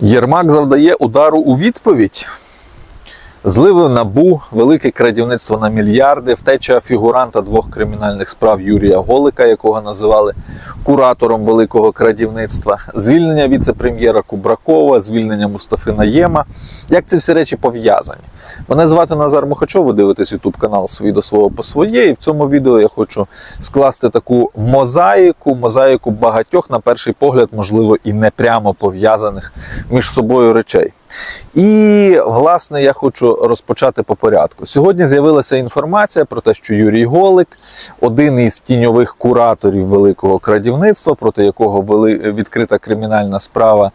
Єрмак завдає удару у відповідь. Зливи набу, велике крадівництво на мільярди, втеча фігуранта двох кримінальних справ Юрія Голика, якого називали куратором великого крадівництва, звільнення віце-прем'єра Кубракова, звільнення Мустафи Наєма. Як ці всі речі пов'язані? Мене звати Назар Мухачов, ви дивитесь YouTube канал свій до свого по своє. І в цьому відео я хочу скласти таку мозаїку, мозаїку багатьох, на перший погляд, можливо, і не прямо пов'язаних між собою речей. І власне я хочу розпочати по порядку. Сьогодні з'явилася інформація про те, що Юрій Голик, один із тіньових кураторів великого крадівництва, проти якого вели- відкрита кримінальна справа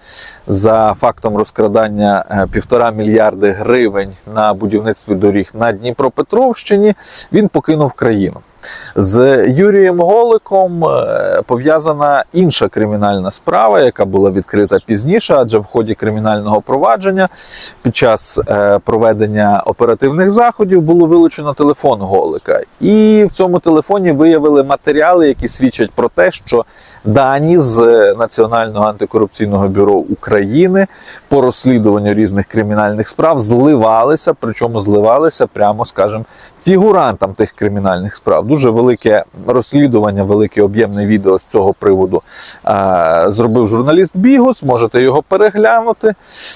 за фактом розкрадання е, півтора мільярди гривень на будівництві доріг на Дніпропетровщині, він покинув країну. З Юрієм Голиком е, пов'язана інша кримінальна справа, яка була відкрита пізніше, адже в ході кримінального провадження під час е, проведення оперативних заходів було вилучено телефон Голика. І в цьому телефоні виявили матеріали, які свідчать про те, що дані з Національного антикорупційного бюро України по розслідуванню різних кримінальних справ зливалися, причому зливалися прямо, скажімо, фігурантам тих кримінальних справ. Дуже велике розслідування, велике об'ємне відео з цього приводу е, зробив журналіст Бігус. Можете його переглянути.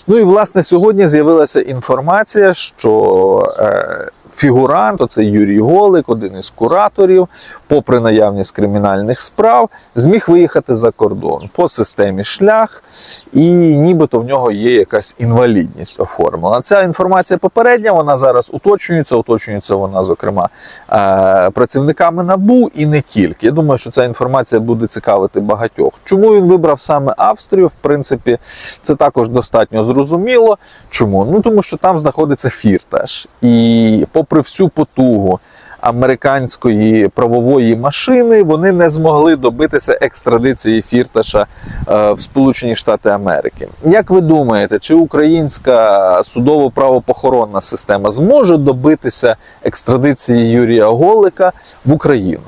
Ну і власне сьогодні з'явилася інформація, що е, фігурант, оце Юрій Голик, один із кураторів, попри наявність кримінальних справ, зміг виїхати за кордон по системі шлях, і нібито в нього є якась інвалідність оформлена. Ця інформація попередня, вона зараз уточнюється. Уточнюється вона, зокрема, е, працівниками НАБУ і не тільки. Я думаю, що ця інформація буде цікавити багатьох. Чому він вибрав саме Австрію? В принципі, це також достатньо зрозуміло. Чому? Ну тому що там знаходиться фірташ, і попри всю потугу. Американської правової машини вони не змогли добитися екстрадиції фірташа е, в Сполучені Штати Америки. Як ви думаєте, чи українська судово-правопохоронна система зможе добитися екстрадиції Юрія Голика в Україну?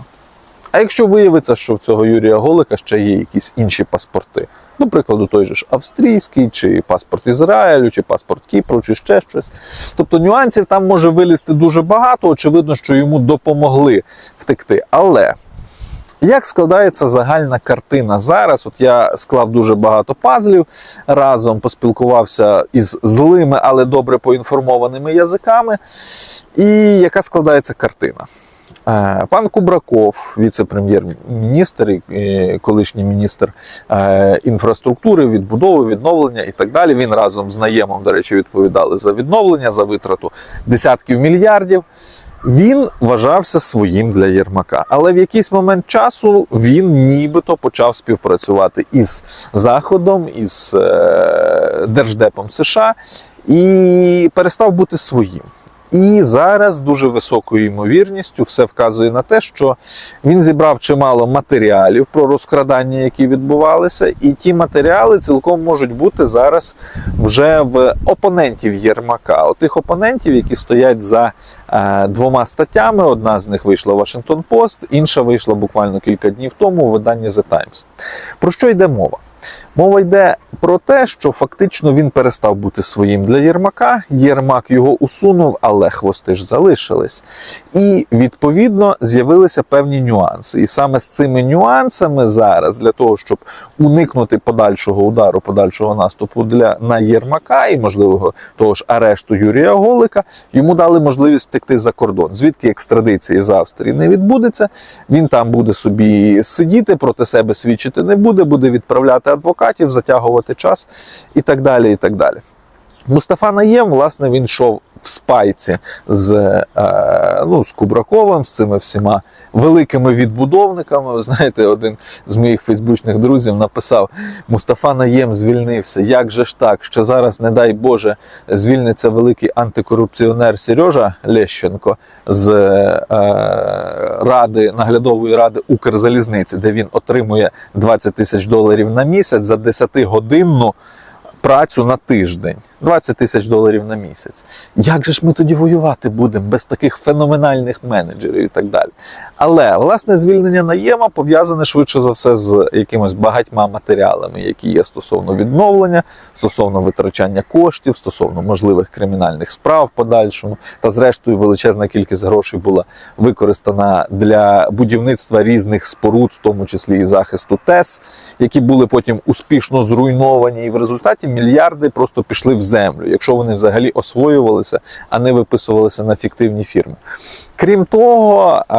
А якщо виявиться, що в цього Юрія Голика ще є якісь інші паспорти, до прикладу, той же ж австрійський, чи паспорт Ізраїлю, чи паспорт Кіпру, чи ще щось. Тобто нюансів там може вилізти дуже багато. Очевидно, що йому допомогли втекти. Але як складається загальна картина зараз? От я склав дуже багато пазлів разом, поспілкувався із злими, але добре поінформованими язиками. І яка складається картина? Е, Пан Кубраков, віце-прем'єр-міністр, колишній міністр е, інфраструктури, відбудови, відновлення і так далі. Він разом з наємом, до речі, відповідали за відновлення, за витрату десятків мільярдів. Він вважався своїм для Єрмака, але в якийсь момент часу він нібито почав співпрацювати із Заходом, із е, Держдепом США і перестав бути своїм. І зараз з дуже високою ймовірністю все вказує на те, що він зібрав чимало матеріалів про розкрадання, які відбувалися, і ті матеріали цілком можуть бути зараз вже в опонентів Єрмака. Отих опонентів, які стоять за е, двома статтями. Одна з них вийшла в Washington Post, інша вийшла буквально кілька днів тому у виданні The Times. Про що йде мова? Мова йде про те, що фактично він перестав бути своїм для Єрмака. Єрмак його усунув, але хвости ж залишились. І відповідно з'явилися певні нюанси. І саме з цими нюансами зараз, для того, щоб уникнути подальшого удару, подальшого наступу для на Єрмака і можливого того ж арешту Юрія Голика, йому дали можливість втекти за кордон. Звідки екстрадиції з Австрії не відбудеться. Він там буде собі сидіти, проти себе свідчити не буде, буде відправляти адвокатів, затягувати час і так далі. і так далі. Мустафа Наєм, власне, він йшов в спайці з, е, ну, з Кубраковим, з цими всіма великими відбудовниками. Ви знаєте, один з моїх фейсбучних друзів написав: Мустафа Наєм звільнився. Як же ж так? Що зараз, не дай Боже, звільниться великий антикорупціонер Сережа Лещенко з е, ради наглядової ради Укрзалізниці, де він отримує 20 тисяч доларів на місяць за 10-годинну працю на тиждень, 20 тисяч доларів на місяць. Як же ж ми тоді воювати будемо без таких феноменальних менеджерів і так далі? Але власне звільнення наєма пов'язане швидше за все з якимось багатьма матеріалами, які є стосовно відновлення, стосовно витрачання коштів, стосовно можливих кримінальних справ в подальшому. Та зрештою величезна кількість грошей була використана для будівництва різних споруд, в тому числі і захисту ТЕС, які були потім успішно зруйновані, і в результаті мільярди просто пішли в землю, якщо вони взагалі освоювалися, а не виписувалися на фіктивні фірми. Крім того, е,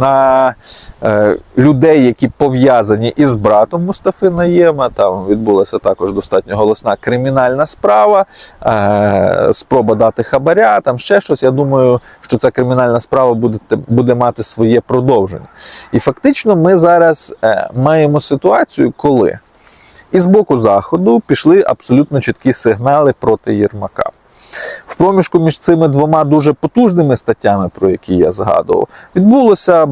на е, людей, які пов'язані із братом Мустафи Наєма, там відбулася також достатньо голосна кримінальна справа, е, спроба дати хабаря, там ще щось. Я думаю, що ця кримінальна справа буде, буде мати своє продовження. І фактично ми зараз маємо ситуацію, коли і з боку заходу пішли абсолютно чіткі сигнали проти Єрмака. В проміжку між цими двома дуже потужними статтями, про які я згадував, відбулося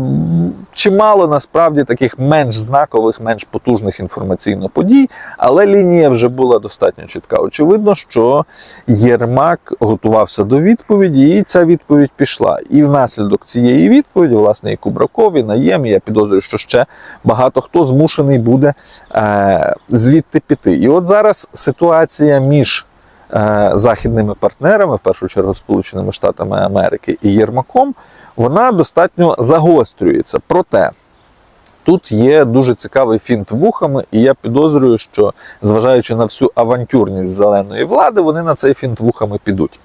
чимало насправді таких менш знакових, менш потужних інформаційно подій, але лінія вже була достатньо чітка. Очевидно, що Єрмак готувався до відповіді, і ця відповідь пішла. І внаслідок цієї відповіді, власне, і Кубраков, і Наєм, я підозрюю, що ще багато хто змушений буде е, звідти піти. І от зараз ситуація між західними партнерами, в першу чергу Сполученими Штатами Америки і Єрмаком, вона достатньо загострюється. Проте тут є дуже цікавий фінт вухами, і я підозрюю, що зважаючи на всю авантюрність зеленої влади, вони на цей фінт вухами підуть.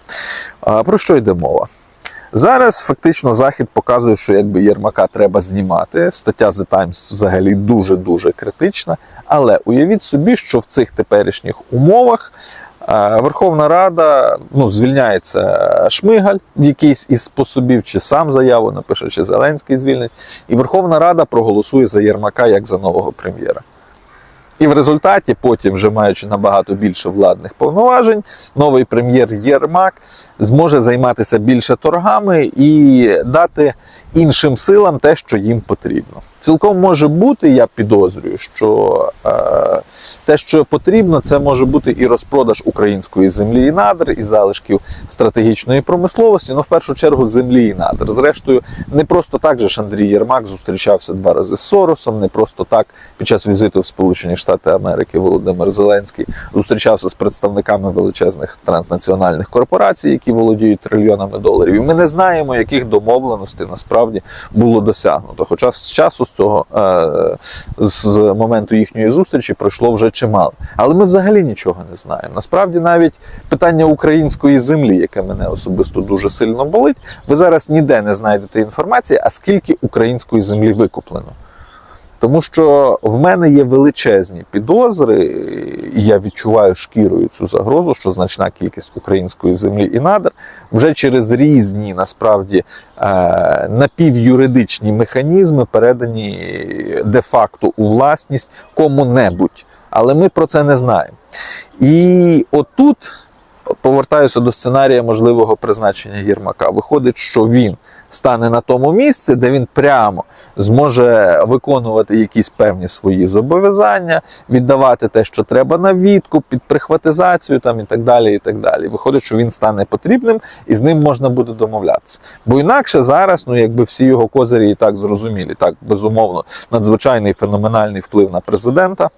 Про що йде мова? Зараз фактично Захід показує, що якби Єрмака треба знімати. Стаття The Times взагалі дуже-дуже критична. Але уявіть собі, що в цих теперішніх умовах е, Верховна Рада ну, звільняється Шмигаль якийсь із способів, чи сам заяву напише, чи Зеленський звільнить. І Верховна Рада проголосує за Єрмака як за нового прем'єра. І в результаті, потім, вже маючи набагато більше владних повноважень, новий прем'єр Єрмак зможе займатися більше торгами і дати іншим силам те, що їм потрібно. Цілком може бути, я підозрюю, що е, те, що потрібно, це може бути і розпродаж української землі і надр, і залишків стратегічної промисловості, ну в першу чергу землі і надр. Зрештою, не просто так же ж Андрій Єрмак зустрічався два рази з Соросом, не просто так під час візиту в Сполучені Штати Америки Володимир Зеленський зустрічався з представниками величезних транснаціональних корпорацій, які володіють трильйонами доларів. І ми не знаємо, яких домовленостей насправді було досягнуто. Хоча з часу з цього е, з моменту їхньої зустрічі пройшло вже чимало. Але ми взагалі нічого не знаємо. Насправді, навіть питання української землі, яке мене особисто дуже сильно болить, ви зараз ніде не знайдете інформації, а скільки української землі викуплено. Тому що в мене є величезні підозри, і я відчуваю шкірою цю загрозу, що значна кількість української землі і надр вже через різні насправді е, напівюридичні механізми передані де-факто у власність кому-небудь. Але ми про це не знаємо. І отут повертаюся до сценарія можливого призначення Єрмака. Виходить, що він стане на тому місці, де він прямо зможе виконувати якісь певні свої зобов'язання, віддавати те, що треба на відкуп, під прихватизацію там і так далі. І так далі. Виходить, що він стане потрібним і з ним можна буде домовлятися. Бо інакше зараз, ну якби всі його козирі і так зрозумілі, так безумовно, надзвичайний феноменальний вплив на президента.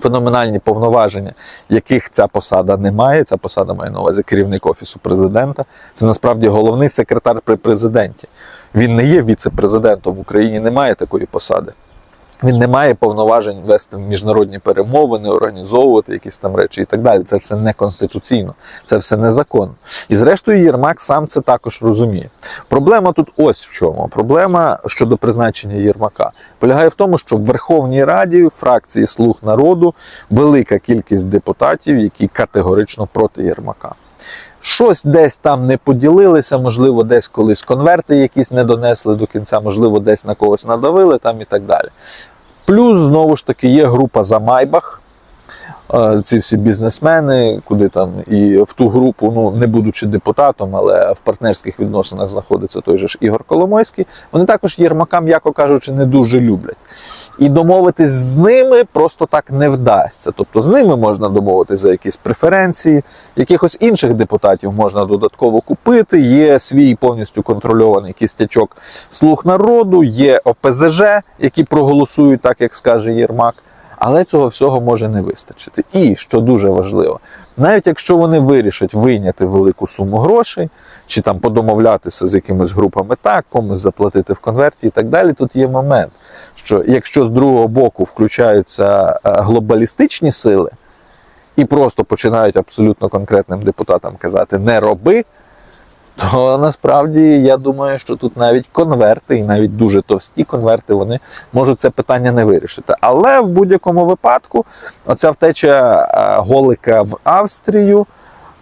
Феноменальні повноваження, яких ця посада не має. Ця посада має на увазі керівник офісу президента. Це насправді головний секретар при президенті. Він не є віце-президентом в Україні, немає такої посади. Він не має повноважень вести міжнародні перемовини, організовувати якісь там речі і так далі. Це все неконституційно, це все незаконно. І зрештою, Єрмак сам це також розуміє. Проблема тут ось в чому. Проблема щодо призначення Єрмака полягає в тому, що в Верховній Раді фракції Слуг народу велика кількість депутатів, які категорично проти Єрмака. Щось десь там не поділилися, можливо, десь колись конверти якісь не донесли до кінця, можливо, десь на когось надавили там і так далі. Плюс, знову ж таки, є група за Майбах, ці всі бізнесмени, куди там і в ту групу, ну не будучи депутатом, але в партнерських відносинах знаходиться той же ж Ігор Коломойський. Вони також Єрмака, м'яко кажучи, не дуже люблять. І домовитись з ними просто так не вдасться. Тобто з ними можна домовитись за якісь преференції, якихось інших депутатів можна додатково купити. Є свій повністю контрольований кістячок слуг народу, є ОПЗЖ, які проголосують так, як скаже Єрмак. Але цього всього може не вистачити. І що дуже важливо, навіть якщо вони вирішать вийняти велику суму грошей, чи там подомовлятися з якимись групами так, комусь заплатити в конверті і так далі, тут є момент, що якщо з другого боку включаються е, глобалістичні сили і просто починають абсолютно конкретним депутатам казати не роби. То насправді я думаю, що тут навіть конверти, і навіть дуже товсті конверти, вони можуть це питання не вирішити. Але в будь-якому випадку, оця втеча е, голика в Австрію,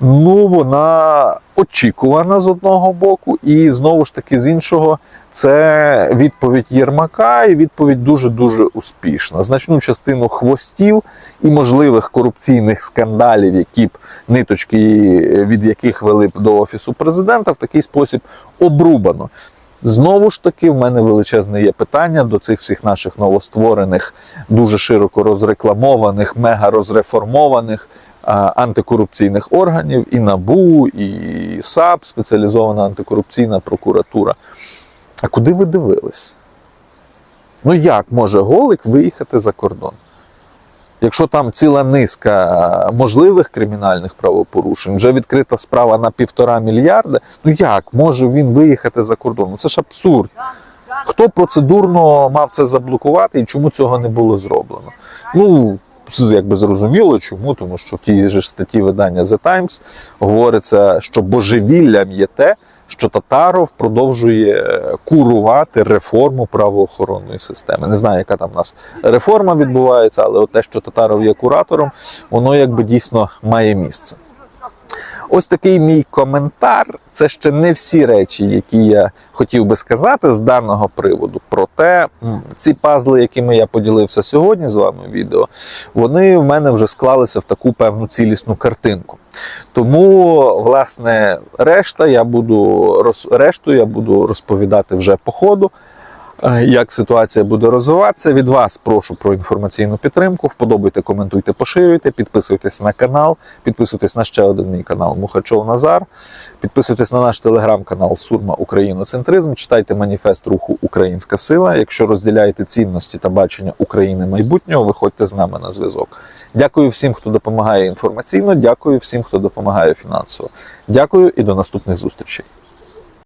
ну вона очікувана з одного боку, і знову ж таки з іншого, це відповідь Єрмака, і відповідь дуже дуже успішна. Значну частину хвостів і можливих корупційних скандалів, які б ниточки від яких вели б до офісу президента, в такий спосіб обрубано. Знову ж таки, в мене величезне є питання до цих всіх наших новостворених, дуже широко розрекламованих, мега розреформованих антикорупційних органів і НАБУ, і САП, спеціалізована антикорупційна прокуратура. А куди ви дивились? Ну як може Голик виїхати за кордон? Якщо там ціла низка можливих кримінальних правопорушень, вже відкрита справа на півтора мільярда, ну як може він виїхати за кордон? Ну це ж абсурд. Хто процедурно мав це заблокувати і чому цього не було зроблено? Ну, якби зрозуміло, чому, тому що в тій же статті видання The Times говориться, що божевіллям є те, що Татаров продовжує е, курувати реформу правоохоронної системи. Не знаю, яка там у нас реформа відбувається, але те, що Татаров є куратором, воно якби дійсно має місце. Ось такий мій коментар. Це ще не всі речі, які я хотів би сказати з даного приводу. Проте ці пазли, якими я поділився сьогодні з вами відео, вони в мене вже склалися в таку певну цілісну картинку. Тому, власне, решта я буду роз- решту я буду розповідати вже по ходу. Е, Як ситуація буде розвиватися, від вас прошу про інформаційну підтримку. Вподобайте, коментуйте, поширюйте, підписуйтесь на канал, підписуйтесь на ще один мій канал Мухачов Назар, підписуйтесь на наш телеграм-канал Сурма Україноцентризм. Читайте маніфест руху Українська сила. Якщо розділяєте цінності та бачення України майбутнього, виходьте з нами на зв'язок. Дякую всім, хто допомагає інформаційно. Дякую всім, хто допомагає фінансово. Дякую і до наступних зустрічей.